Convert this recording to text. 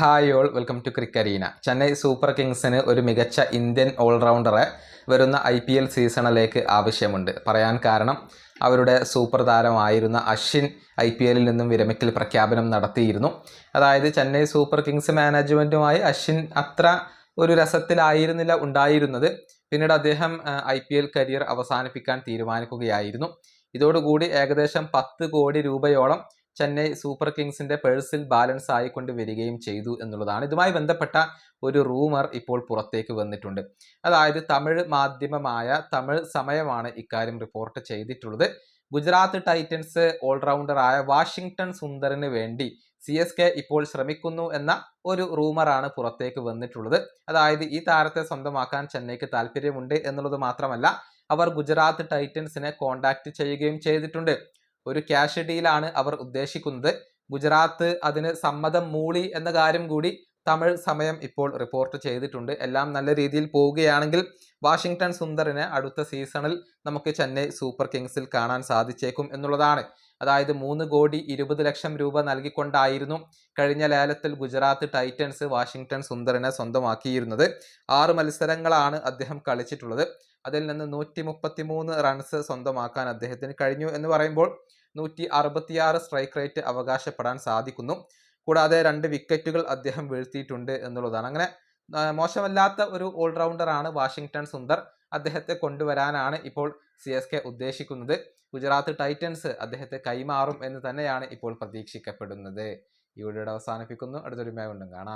Hi all welcome to Cricarena Chennai super കിങ്സിന് ഒരു മികച്ച Indian ഓൾറൗണ്ടറെ വരുന്ന ഐ പി എൽ സീസണിലേക്ക് ആവശ്യമുണ്ട്. പറയാൻ കാരണം അവരുടെ സൂപ്പർ താരമായിരുന്ന അശ്വിൻ ഐ പി എല്ലിൽ നിന്നും വിരമിക്കൽ പ്രഖ്യാപനം നടത്തിയിരുന്നു. അതായത് ചെന്നൈ സൂപ്പർ കിങ്സ് മാനേജ്മെന്റുമായി അശ്വിൻ അത്ര ഒരു രസത്തിലായിരുന്നില്ല ഉണ്ടായിരുന്നത്. പിന്നീട് അദ്ദേഹം ഐ പി എൽ കരിയർ അവസാനിപ്പിക്കാൻ തീരുമാനിക്കുകയായിരുന്നു. ഇതോടുകൂടി ഏകദേശം പത്ത് കോടി രൂപയോളം ചെന്നൈ സൂപ്പർ കിങ്സിന്റെ പേഴ്സിൽ ബാലൻസ് ആയിക്കൊണ്ട് വരികയും ചെയ്തു എന്നുള്ളതാണ്. ഇതുമായി ബന്ധപ്പെട്ട ഒരു റൂമർ ഇപ്പോൾ പുറത്തേക്ക് വന്നിട്ടുണ്ട്. അതായത് തമിഴ് മാധ്യമമായ തമിഴ് സമയമാണ് ഇക്കാര്യം റിപ്പോർട്ട് ചെയ്തിട്ടുള്ളത്. ഗുജറാത്ത് ടൈറ്റൻസ് ഓൾറൗണ്ടറായ വാഷിംഗ്ടൺ സുന്ദറിന് വേണ്ടി സി എസ് കെ ഇപ്പോൾ ശ്രമിക്കുന്നു എന്ന ഒരു റൂമറാണ് പുറത്തേക്ക് വന്നിട്ടുള്ളത്. അതായത് ഈ താരത്തെ സ്വന്തമാക്കാൻ ചെന്നൈക്ക് താല്പര്യമുണ്ട് എന്നുള്ളത് മാത്രമല്ല അവർ ഗുജറാത്ത് ടൈറ്റൻസിനെ കോണ്ടാക്ട് ചെയ്യുകയും ചെയ്തിട്ടുണ്ട്. ഒരു ക്യാഷ് ഡീലാണ് അവർ ഉദ്ദേശിക്കുന്നത്. ഗുജറാത്ത് അതിന് സമ്മതം മൂളി എന്ന കാര്യം കൂടി തമിഴ് സമയം ഇപ്പോൾ റിപ്പോർട്ട് ചെയ്തിട്ടുണ്ട്. എല്ലാം നല്ല രീതിയിൽ പോവുകയാണെങ്കിൽ വാഷിങ്ടൺ സുന്ദറിനെ അടുത്ത സീസണിൽ നമുക്ക് ചെന്നൈ സൂപ്പർ കിങ്സിൽ കാണാൻ സാധിച്ചേക്കും എന്നുള്ളതാണ്. അതായത് മൂന്ന് കോടി ഇരുപത് ലക്ഷം രൂപ നൽകിക്കൊണ്ടായിരുന്നു കഴിഞ്ഞ ലേലത്തിൽ ഗുജറാത്ത് ടൈറ്റൻസ് വാഷിങ്ടൺ സുന്ദറിനെ സ്വന്തമാക്കിയിരുന്നത്. ആറ് മത്സരങ്ങളാണ് അദ്ദേഹം കളിച്ചിട്ടുള്ളത്. അതിൽ നിന്ന് നൂറ്റി മുപ്പത്തി മൂന്ന് റൺസ് സ്വന്തമാക്കാൻ അദ്ദേഹത്തിന് കഴിഞ്ഞു എന്ന് പറയുമ്പോൾ നൂറ്റി അറുപത്തിയാറ് സ്ട്രൈക്ക് റേറ്റ് അവകാശപ്പെടാൻ സാധിക്കുന്നു. കൂടാതെ രണ്ട് വിക്കറ്റുകൾ അദ്ദേഹം വീഴ്ത്തിയിട്ടുണ്ട് എന്നുള്ളതാണ്. അങ്ങനെ മോശമല്ലാത്ത ഒരു ഓൾറൗണ്ടറാണ് വാഷിങ്ടൺ സുന്ദർ. അദ്ദേഹത്തെ കൊണ്ടുവരാനാണ് ഇപ്പോൾ സി എസ് കെ ഉദ്ദേശിക്കുന്നത്. ഗുജറാത്ത് ടൈറ്റൻസ് അദ്ദേഹത്തെ കൈമാറും എന്ന് തന്നെയാണ് ഇപ്പോൾ പ്രതീക്ഷിക്കപ്പെടുന്നത്. ഈ വീഡിയോയുടെ അവസാനിപ്പിക്കുന്നു. കൊണ്ടും കാണാം.